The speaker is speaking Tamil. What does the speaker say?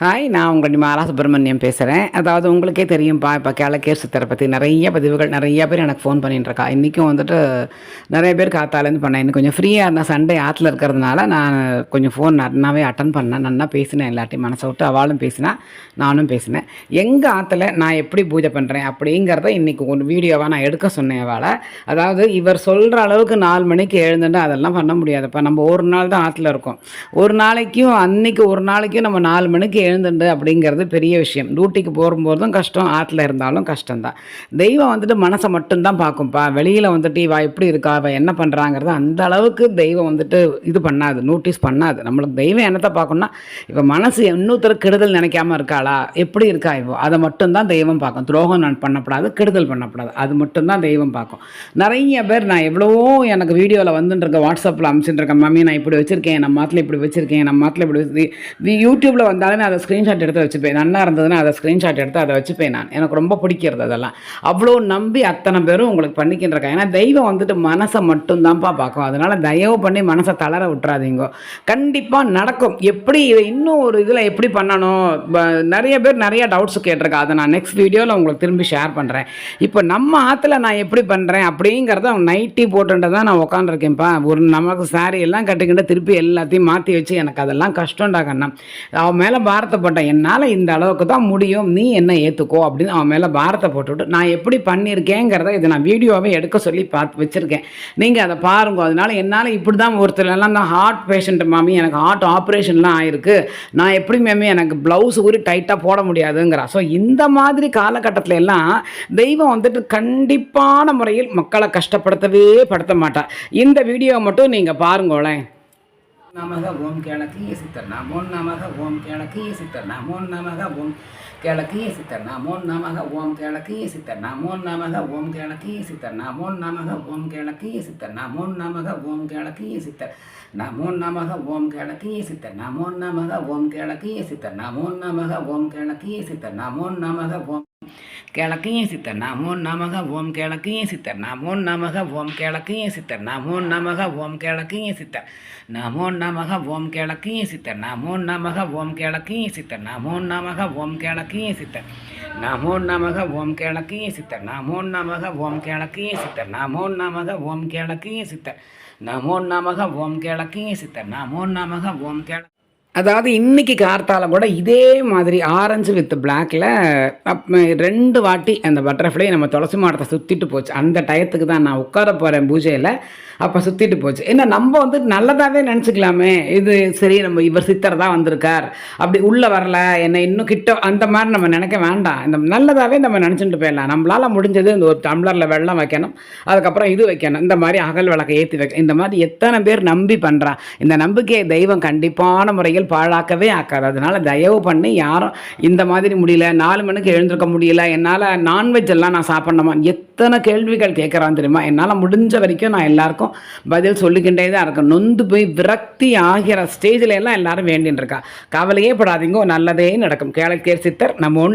ஹாய் நான் உங்கள் மாலா சுப்பிரமணியம் பேசுகிறேன் அதாவது உங்களுக்கே தெரியும்ப்பா இப்போ கேளகேர் சித்தரை பற்றி நிறைய பதிவுகள் நிறைய பேர் எனக்கு ஃபோன் பண்ணிட்டுருக்கா. இன்றைக்கும் வந்துட்டு நிறைய பேர் காத்தாலேருந்து பண்ணேன். இன்னும் கொஞ்சம் ஃப்ரீயாக இருந்தேன் சண்டே ஆற்றுல இருக்கிறதுனால நான் கொஞ்சம் ஃபோன் நன்னாவே அட்டன் பண்ணேன். நன்னா பேசினேன் எல்லாத்தையும் மனசை விட்டு அவளும் பேசினா நானும் பேசினேன். எங்கள் ஆற்றுல நான் எப்படி பூஜை பண்ணுறேன் அப்படிங்கிறத இன்றைக்கி ஒரு வீடியோவாக நான் எடுக்க சொன்னேன் அவளை. அதாவது இவர் சொல்கிற அளவுக்கு நாலு மணிக்கு எழுந்துட்டு அதெல்லாம் பண்ண முடியாதுப்பா. நம்ம ஒரு நாள் தான் ஆற்றுல இருக்கோம். ஒரு நாளைக்கும் அன்னைக்கு ஒரு நாளைக்கும் நம்ம நாலு மணிக்கு எழுந்துண்டு அப்படிங்கிறது பெரிய விஷயம் டியூட்டிக்கு போகும்போதும் கஷ்டம் ஆற்றுல இருந்தாலும் கஷ்டம்தான் தெய்வம் வந்துட்டு மனசை மட்டும்தான் பார்க்கும்ப்பா வெளியில் வந்துட்டு இவா எப்படி இருக்கா அவள் என்ன பண்ணுறாங்கிறது அந்த அளவுக்கு தெய்வம் வந்துட்டு இது பண்ணாது நோட்டீஸ் பண்ணாது நம்மளுக்கு தெய்வம் என்னத்தை பார்க்கணும்னா இப்போ மனசு இன்னொருத்தர் கெடுதல் நினைக்காம இருக்காளா எப்படி இருக்கா இவோ அதை மட்டும்தான் தெய்வம் பார்க்கும் துரோகம் நான் பண்ணக்கூடாது கெடுதல் பண்ணக்கூடாது அது மட்டும்தான் தெய்வம் பார்க்கும் நிறைய பேர் நான் எவ்வளவோ எனக்கு வீடியோவில் வந்துட்டுருக்க வாட்ஸ்அப்பில் அனுப்பிச்சுட்டு இருக்கேன் மம்மி நான் இப்படி வச்சுருக்கேன் நம்ம மாத்தில் இப்படி வச்சுருக்கேன் நம்ம மாத்தில் இப்படி வச்சு யூடியூப்பில் வந்தாலுமே அதை ஸ்க்ரீன்ஷாட் எடுத்து வச்சுப்பேன். நல்லா இருந்ததுன்னா அதை ஸ்க்ரீன்ஷாட் எடுத்து அதை வச்சுப்பேன் நான். எனக்கு ரொம்ப பிடிக்கிறது அதெல்லாம். அவ்வளோ நம்பி அத்தனை பேரும் உங்களுக்கு பண்ணிக்கிட்டு ஏன்னா தெய்வம் வந்துட்டு மனசை மட்டும்தான்ப்பா பார்க்கும். அதனால் தயவு பண்ணி மனசை தளர விட்டுறாதீங்க. கண்டிப்பாக நடக்கும். எப்படி இன்னும் ஒரு இதில் எப்படி பண்ணணும்? நிறைய பேர் நிறைய டவுட்ஸ் கேட்டிருக்கா. அதை நான் நெக்ஸ்ட் வீடியோவில் உங்களுக்கு திரும்பி ஷேர் பண்ணுறேன் இப்போ நம்ம ஆற்றுல நான் எப்படி பண்ணுறேன் அப்படிங்கிறத நைட்டி போட்டுட்டு தான் நான் உட்காந்துருக்கேன்ப்பா ஒரு நமக்கு சாரி எல்லாம் கட்டிக்கிட்டு திருப்பி எல்லாத்தையும் மாற்றி வச்சு எனக்கு அதெல்லாம் கஷ்டம்டா கண்ணா. அவன் மேலே பாரத்தை வருத்தப்பட்டேன் என்னால் இந்த அளவுக்கு தான் முடியும். நீ என்ன ஏற்றுக்கோ அப்படின்னு அவன் மேலே பாரத்தை போட்டுவிட்டு நான் எப்படி பண்ணியிருக்கேங்கிறத இதை நான் வீடியோவே எடுக்க சொல்லி பார்த்து வச்சுருக்கேன். நீங்கள் அதை பாருங்க. அதனால் என்னால் இப்படி தான் ஒருத்தர்லாம் தான் ஹார்ட் பேஷண்ட் மாமி எனக்கு ஹார்ட் ஆப்ரேஷன்லாம் ஆயிருக்கு. நான் எப்படி மேமி எனக்கு ப்ளவுஸ் ஊறி டைட்டாக போட முடியாதுங்கிறா. ஸோ இந்த மாதிரி காலகட்டத்தில் எல்லாம் தெய்வம் வந்துட்டு கண்டிப்பான முறையில் மக்களை கஷ்டப்படுத்தவே படுத்த மாட்டா. இந்த வீடியோ மட்டும் நீங்கள் பாருங்களேன். நமக ஓம் கிழக்கிய சித்தர் மோன் நமக ஓம் கிழக்கிய சித்தர் மோன் நமக ஓம் கிழக்கிய சித்தர் மோன் நமக ஓம் கிழக்கிய சித்தர் மோன் நமக ஓம் கிழக்கிய சித்தர் மோன் நமக ஓம் கிழக்கிய சித்தர் மோன் நமக ஓம் கிழக்கிய சித்தர் நமோ நமக ஓம் கிழக்கிய சித்தர் நமோ நமக ஓம் கிழக்கிய சித்தர் நமோ நமக ஓம் கிழக்கிய சித்தர் நமோ நமக ஓம் கிழக்கைய சித்தர் நமோ நமக ஓம் கிழக்கைய சித்தர் நமோ நமக ஓம் கிழக்கைய சித்தர் நமோ நமக ஓம் கிழக்கைய சித்தர் நமோ நமக ஓம் கிழக்கைய சித்தர் நமோ நமக ஓம் கிழக்கைய சித்தர் நமோ நமக ஓம் கிழக்கைய சித்தர் நமோ நமக ஓம் கிழக்கைய சித்தர் நமோ நமக ஓம் கிழக்கைய சித்தர் நமோ நமக ஓம் கிழக்கைய சித்தர் நமோ நமக ஓம் கிழக்கைய சித்தர் நமோ நமக ஓம் கிழ அதாவது இன்றைக்கி கார்த்தால கூட இதே மாதிரி ஆரஞ்சு வித் பிளாக்கில் ரெண்டு வாட்டி அந்த பட்டர்ஃப்ளை நம்ம துளசி மாடத்தை சுற்றிட்டு போச்சு. அந்த டயத்துக்கு தான் நான் உட்கார போகிறேன் பூஜையில். அப்போ சுற்றிட்டு போச்சு. ஏன்னா நம்ம வந்து நல்லதாகவே நினச்சிக்கலாமே. இது சரி நம்ம இவர் சித்தர் தான் வந்திருக்கார். அப்படி உள்ளே வரல என்னை இன்னும் கிட்ட அந்த மாதிரி நம்ம நினைக்க வேண்டாம். இந்த நல்லதாகவே நம்ம நினச்சிட்டு போயிடலாம். நம்மளால் முடிஞ்சது இந்த ஒரு டம்ளரில் வெள்ளம் வைக்கணும். அதுக்கப்புறம் இது வைக்கணும். இந்த மாதிரி அகல் விளக்கை ஏற்றி வைக்கணும் இந்த மாதிரி எத்தனை பேர் நம்பி பண்ணுறா இந்த நம்பிக்கையை தெய்வம் கண்டிப்பான முறையில் பாழாக்கவே ஆக்காது. அதனால் தயவு பண்ணி யாரும் இந்த மாதிரி முடியல நாலு மணிக்கு எழுந்திருக்க முடியல என்னால் நான்வெஜ் எல்லாம் நான் சாப்பிட்ணுமா? எத்தனை கேள்விகள் கேட்குறான் தெரியுமா? என்னால் முடிஞ்ச வரைக்கும் நான் எல்லாருக்கும் பதில் சொல்லிக்கிட்டே தான் இருக்கேன். நொந்து போய் விரக்தி ஆகிற ஸ்டேஜில் எல்லாம் எல்லாரும் வேண்டின்னு இருக்கா. கவலையே படாதீங்க நல்லதே நடக்கும். கேளக்கேர் சித்தர் நம்ம ஒன்று